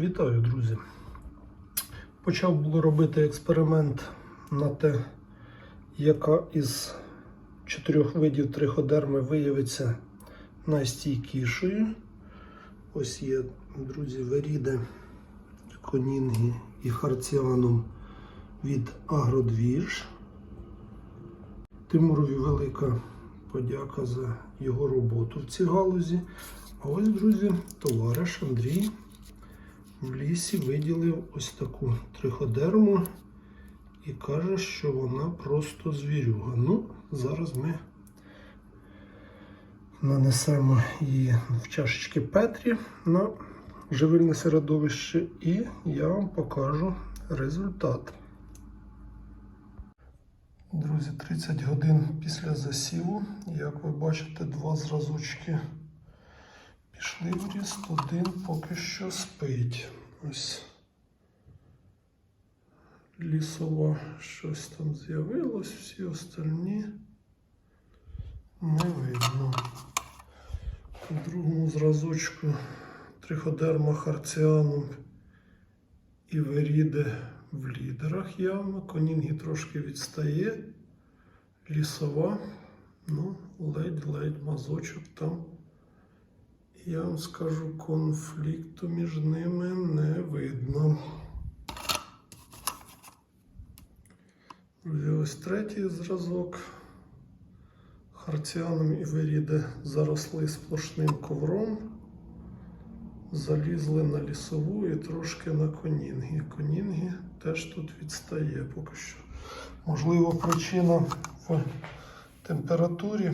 Вітаю, друзі. Почав було робити експеримент на те, яка із чотирьох видів триходерми виявиться найстійкішою. Ось є, друзі, веріди, конінги і харціанум від Агродвіж. Тимурові велика подяка за його роботу в цій галузі. А ось, друзі, товариш Андрій в лісі виділив ось таку триходерму і каже, що вона просто звірюга. Ну, зараз ми нанесемо її в чашечки Петрі на живильне середовище, і я вам покажу результат. Друзі, 30 годин після засіву, як ви бачите, два зразочки ріст, один поки що спить. Ось лісова щось там з'явилось, всі остальні не видно. У другому зразочку триходерма харціанум і веріде в лідерах явно. Конінгі трошки відстає. Лісова, ну, ледь-ледь мазочок там. Я вам скажу, конфлікту між ними не видно. Друзі, ось третій зразок. Харціаном і Веріде заросли сплошним ковром, залізли на лісову і трошки на конінги. Конінги теж тут відстає поки що. Можливо, причина в температурі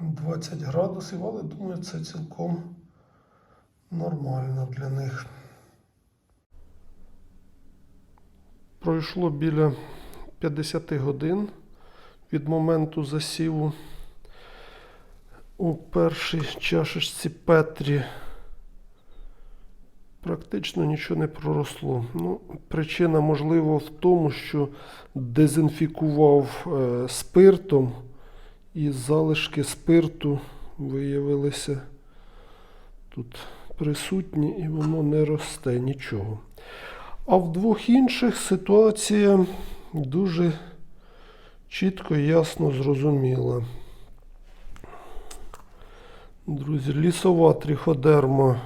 20 градусів, але думаю, це цілком нормально для них. Пройшло біля 50 годин від моменту засіву. У першій чашечці Петрі практично нічого не проросло. Ну, причина, можливо, в тому, що дезінфікував е, спиртом, і залишки спирту виявилися тут присутні, і воно не росте нічого. А в двох інших ситуація дуже чітко і ясно зрозуміла. Друзі, лісова триходерма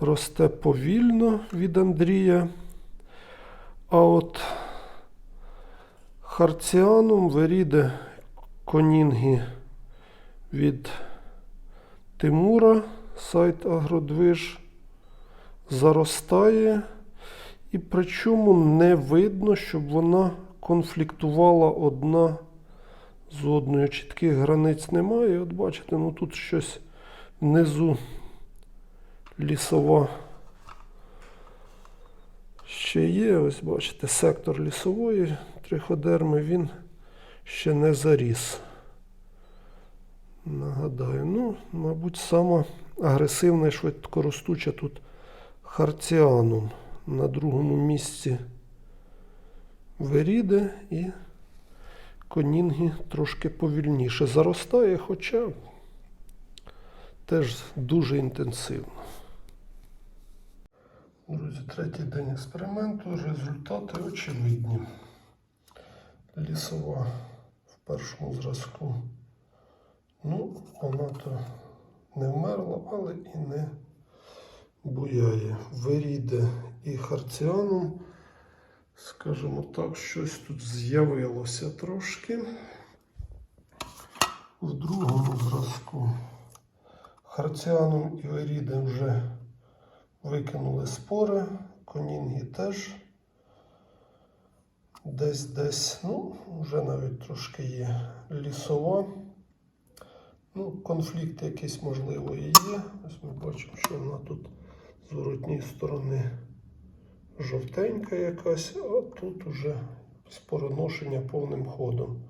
росте повільно від Андрія. А от харціанум веріде конінги від Тимура, сайт Агродвиж, заростає. І причому не видно, щоб вона конфліктувала одна з одною. Чітких границь немає. От бачите, ну тут щось внизу лісова ще є. Ось бачите, сектор лісової триходерми він ще не заріс. Нагадаю, ну, мабуть, сама агресивна і швидкоростуча тут харціанум. На другому місці Веріде і конінги трошки повільніше заростає, хоча теж дуже інтенсивно. Друзі, третій день експерименту. Результати очевидні. Лісова першому зразку. Ну, вона то не вмерла, але і не буяє. Виріде і харціаном. Скажімо так, щось тут з'явилося трошки. В другому зразку харціаном і верідем вже викинули спори, конінги теж десь десь, ну, вже навіть трошки є лісова. Ну, конфлікт якийсь можливо і є. Ось ми бачимо, що вона тут з воротньої сторони жовтенька якась, а тут уже спороношення повним ходом.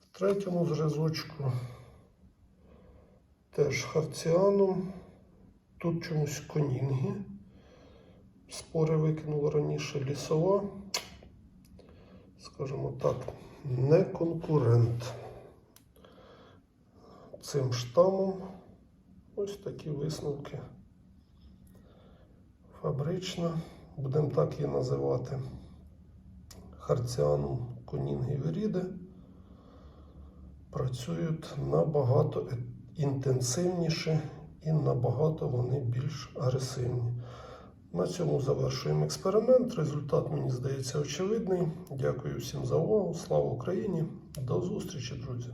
В третьому зразочку теж харціаном. Тут чомусь конінги. Спори викинула раніше лісова. Скажімо так, не конкурент цим штамом. Ось такі висновки. Фабрична. Будемо так її називати. Харціанум кунінгівіріди працюють набагато інтенсивніше і набагато вони більш агресивні. На цьому завершуємо експеримент. Результат, мені здається, очевидний. Дякую всім за увагу. Слава Україні! До зустрічі, друзі!